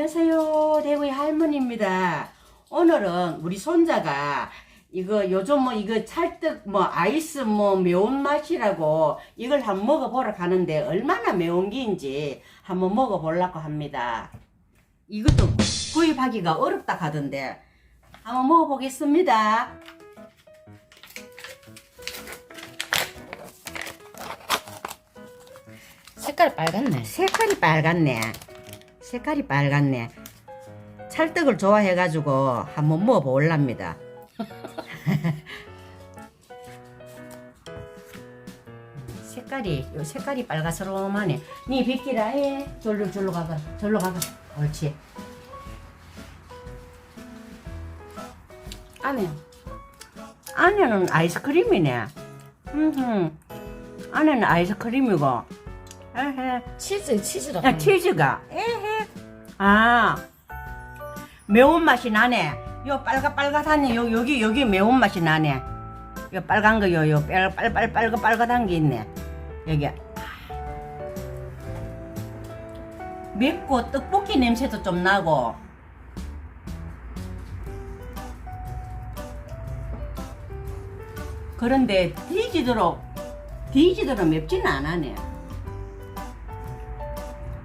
안녕하세요. 대구의 할머니입니다. 오늘은 우리 손자가 이거 요즘 뭐 이거 찰떡 뭐 아이스 뭐 매운맛이라고 이걸 한번 먹어보러 가는데 얼마나 매운 게인지 한번 먹어보려고 합니다. 이것도 구입하기가 어렵다 하던데 한번 먹어보겠습니다. 색깔 빨갛네. 색깔이 빨갛네. 색깔이 빨갛네. 찰떡을 좋아해가지고 한번 먹어볼랍니다. 색깔이 요 색깔이 빨가스러움하네. 니 비키라 해. 절로 절로 가가. 절로 가가. 옳지. 안에 안에는 아이스크림이네. 음, 안에는 아이스크림이고. 에헤. 치즈 치즈라. 야, 치즈가. 에헤. 아. 매운맛이 나네. 요 빨갛빨갛하네. 요, 여기, 여기 매운맛이 나네. 요 빨간 거, 요, 요, 빨, 빨, 빨, 빨갛, 빨갛한 게 있네. 여기. 맵고 떡볶이 냄새도 좀 나고. 그런데 뒤지도록, 뒤지도록 맵지는 않아네.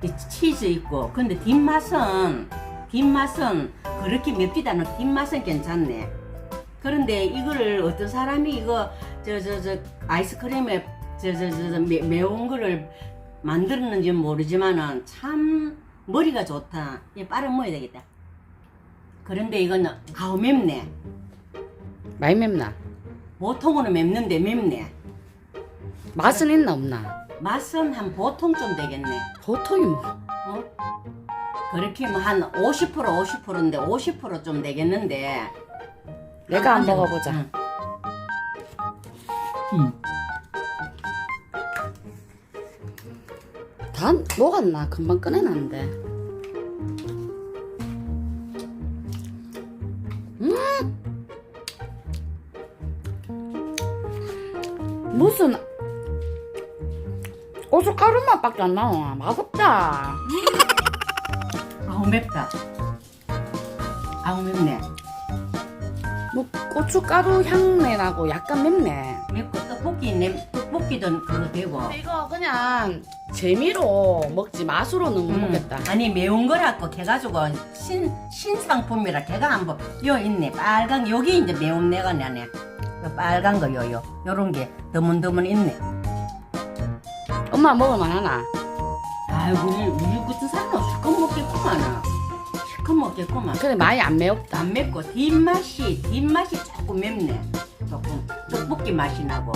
이 치즈 있고. 근데 뒷맛은 뒷맛은 그렇게 맵지도 않아. 뒷맛은 괜찮네. 그런데 이거를 어떤 사람이 이거 저 저 저 아이스크림에 저 저 저 매운 거를 만들었는지 모르지만은 참 머리가 좋다. 얘 빠른 먹어야 되겠다. 그런데 이거는 아우 맵네. 많이 맵나? 보통으로 맵는데 맵네. 맛은 있나 없나? 맛은 한 보통 좀 되겠네 보통이 뭐. 어? 그렇게 뭐한 50% 50%인데 50%좀 되겠는데 내가 안. 먹어보자. 응. 응. 다 녹았나? 금방 꺼내놨는데. 음! 무슨 고춧가루 맛밖에 안 나와. 맛없다. 아우 맵다 아우 맵네 뭐 고춧가루 향내 나고 약간 맵네. 맵고 떡볶이 냄 떡볶이도 그거 되고 이거 그냥 재미로 먹지 맛으로는 못 음. 먹겠다. 아니 매운 거라고 해가지고 신 신상품이라 걔가 한번 요 있네 빨간 여기 이제 매운 내가 나네 요 빨간 거 요요 요런 게 드문드문 있네 엄마 먹을만 하나? 아이고 우리 우리 같은 사람은 실컷 먹겠구만 실컷 먹겠구만 그래 많이 안 매웠다. 안 맵고 뒷맛이 뒷맛이 조금 맵네 조금 떡볶이 맛이 나고